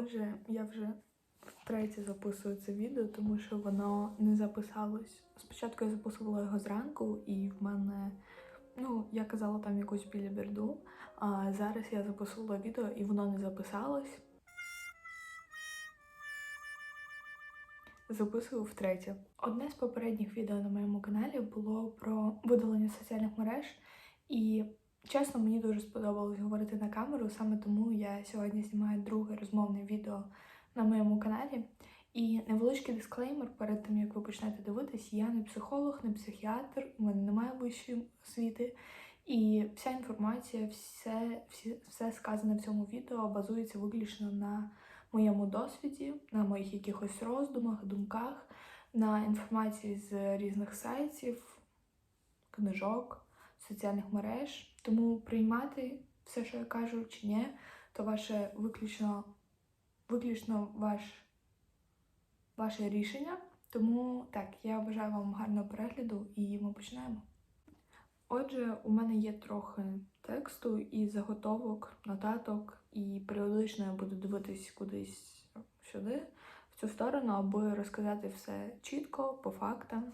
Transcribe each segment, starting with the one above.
Отже, я вже втретє записую це відео, тому що воно не записалось. Спочатку я записувала його зранку, і в мене, ну, я казала там якусь біліберду. А зараз я записувала відео і воно не записалось. Записую втретє. Одне з попередніх відео на моєму каналі було про видалення соціальних мереж, і чесно, мені дуже сподобалось говорити на камеру, саме тому я сьогодні знімаю друге розмовне відео на моєму каналі. І невеличкий дисклеймер перед тим, як ви почнете дивитись, я не психолог, не психіатр, у мене немає вищої освіти. І вся інформація, все, всі, все сказане в цьому відео базується виключно на моєму досвіді, на моїх якихось роздумах, думках, на інформації з різних сайтів, книжок, соціальних мереж. Тому приймати все, що я кажу, чи ні, то ваше виключно, виключно ваш, ваше рішення. Тому так, я бажаю вам гарного перегляду і ми починаємо. Отже, у мене є трохи тексту і заготовок, нотаток, і періодично я буду дивитись кудись сюди, в цю сторону, аби розказати все чітко, по фактам,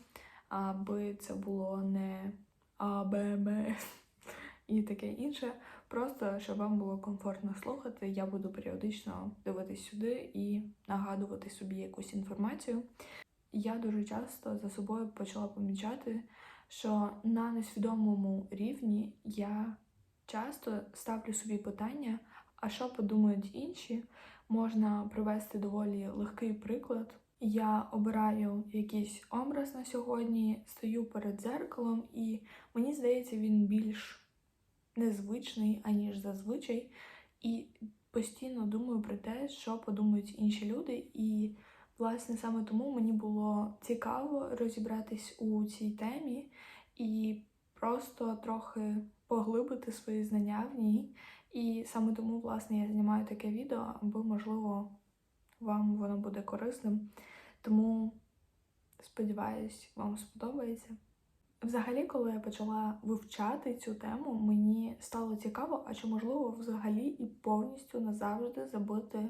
аби це було не А, Б, Б і таке інше. Просто щоб вам було комфортно слухати, я буду періодично дивитись сюди і нагадувати собі якусь інформацію. Я дуже часто за собою почала помічати, що на несвідомому рівні я часто ставлю собі питання, а що подумають інші. Можна привести доволі легкий приклад. Я обираю якийсь образ на сьогодні, стою перед дзеркалом, і мені здається, він більш незвичний, аніж зазвичай. І постійно думаю про те, що подумають інші люди. І, власне, саме тому мені було цікаво розібратись у цій темі і просто трохи поглибити свої знання в ній. І саме тому, власне, я знімаю таке відео, аби, можливо, вам воно буде корисним. Тому сподіваюсь, вам сподобається. Взагалі, коли я почала вивчати цю тему, мені стало цікаво, а чи можливо взагалі і повністю назавжди забути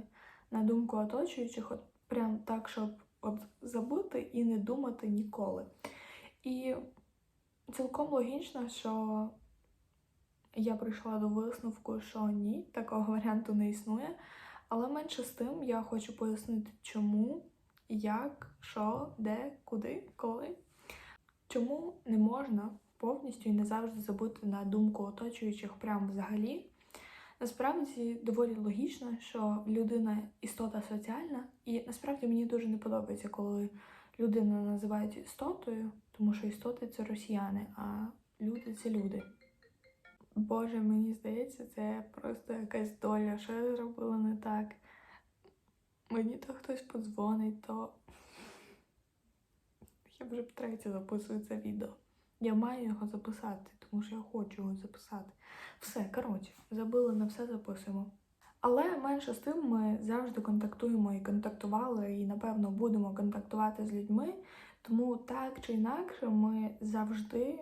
на думку оточуючих, от прям так, щоб от забути і не думати ніколи. І цілком логічно, що я прийшла до висновку, що ні, такого варіанту не існує. Але менше з тим я хочу пояснити, чому, як, що, де, куди, коли. Чому не можна повністю і не завжди забути на думку оточуючих прямо взагалі. Насправді доволі логічно, що людина істота соціальна, і насправді мені дуже не подобається, коли людину називають істотою, тому що істоти це росіяни, а люди це люди. Боже, мені здається, це просто якась доля, що я зробила не так. Мені то хтось подзвонить, то я вже втретє записую це відео. Я маю його записати, тому що я хочу його записати. Все, коротше, забили на все записуємо. Але менше з тим ми завжди контактуємо і контактували, і, напевно, будемо контактувати з людьми. Тому так чи інакше ми завжди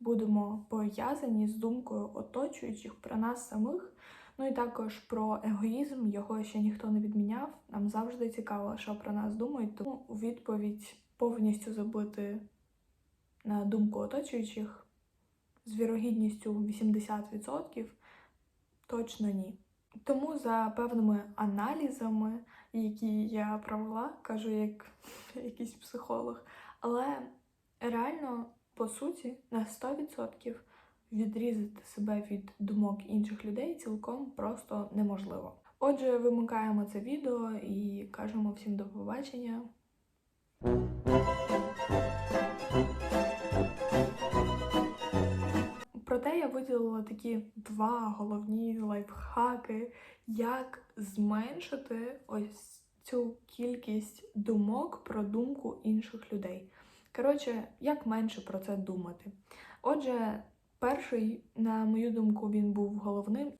будемо пов'язані з думкою оточуючих про нас самих. Ну і також про егоїзм, його ще ніхто не відміняв. Нам завжди цікаво, що про нас думають. Тому у відповідь повністю забути на думку оточуючих з вірогідністю 80% точно ні. Тому за певними аналізами, які я провела, кажу як якийсь психолог, але реально, по суті, на 100% відрізати себе від думок інших людей цілком просто неможливо. Отже, вимикаємо це відео і кажемо всім до побачення. Проте я виділила такі два головні лайфхаки, як зменшити ось цю кількість думок про думку інших людей. Коротше, як менше про це думати. Отже, перший, на мою думку, він був головним,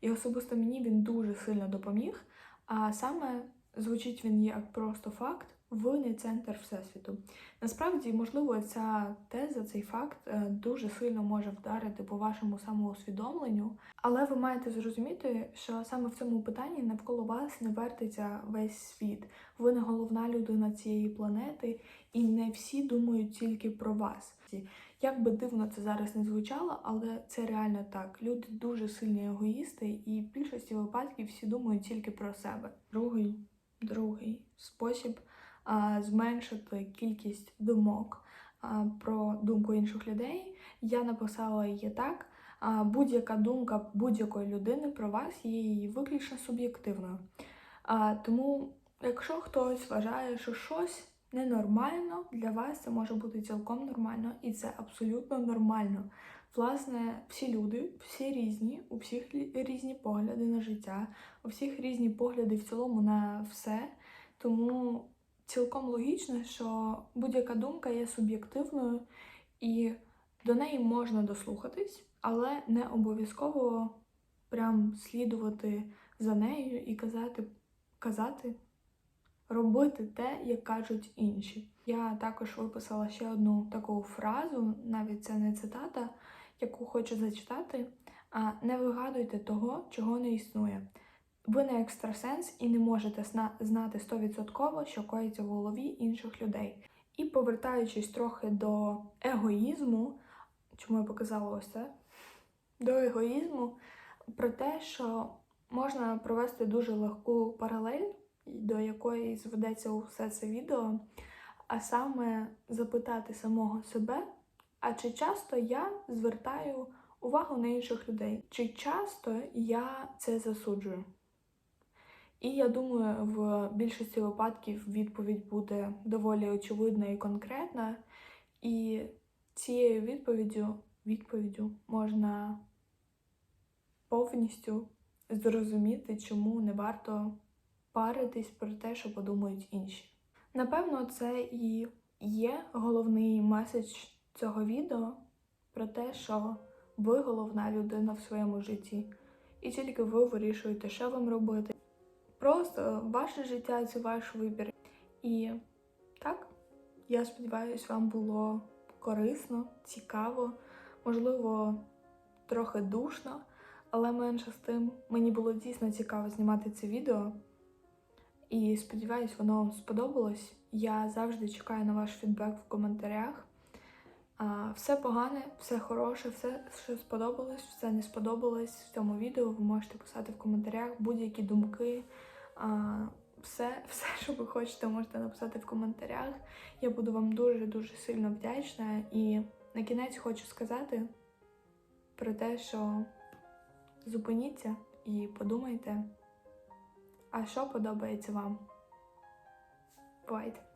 і особисто мені він дуже сильно допоміг. А саме звучить він як просто факт: ви не центр всесвіту. Насправді, можливо, ця теза, цей факт е, дуже сильно може вдарити по вашому самоусвідомленню, але ви маєте зрозуміти, що саме в цьому питанні навколо вас не вертиться весь світ. Ви не головна людина цієї планети, і не всі думають тільки про вас. Як би дивно це зараз не звучало, але це реально так. Люди дуже сильні егоїсти, і в більшості випадків всі думають тільки про себе. Другий, другий спосіб зменшити кількість думок про думку інших людей. Я написала її так. Будь-яка думка будь-якої людини про вас є її виключно суб'єктивною. Тому, якщо хтось вважає, що щось ненормально, для вас це може бути цілком нормально, і це абсолютно нормально. Власне, всі люди, всі різні, у всіх різні погляди на життя, у всіх різні погляди в цілому на все. Тому цілком логічно, що будь-яка думка є суб'єктивною і до неї можна дослухатись, але не обов'язково прям слідувати за нею і казати, казати, робити те, як кажуть інші. Я також виписала ще одну таку фразу, навіть це не цитата, яку хочу зачитати. А не вигадуйте того, чого не існує. Ви не екстрасенс і не можете зна- знати 100%, що коїться в голові інших людей. І повертаючись трохи до егоїзму, чому я показала ось це? До егоїзму, про те, що можна провести дуже легку паралель, до якої зведеться усе це відео, а саме запитати самого себе, а чи часто я звертаю увагу на інших людей, чи часто я це засуджую? І я думаю, в більшості випадків відповідь буде доволі очевидна і конкретна. І цією відповіддю, відповіддю можна повністю зрозуміти, чому не варто паритись про те, що подумають інші. Напевно, це і є головний меседж цього відео про те, що ви головна людина в своєму житті, і тільки ви вирішуєте, що вам робити. Просто ваше життя це ваш вибір. І так, я сподіваюся, вам було корисно, цікаво, можливо, трохи душно, але менше з тим мені було дійсно цікаво знімати це відео. І сподіваюсь, воно вам сподобалось. Я завжди чекаю на ваш фідбек в коментарях. Все погане, все хороше, все, що сподобалось, все не сподобалось в цьому відео. Ви можете писати в коментарях будь-які думки. Все, все, що ви хочете, можете написати в коментарях. Я буду вам дуже-дуже сильно вдячна. І на кінець хочу сказати про те, що зупиніться і подумайте, а що подобається вам. Бувайте!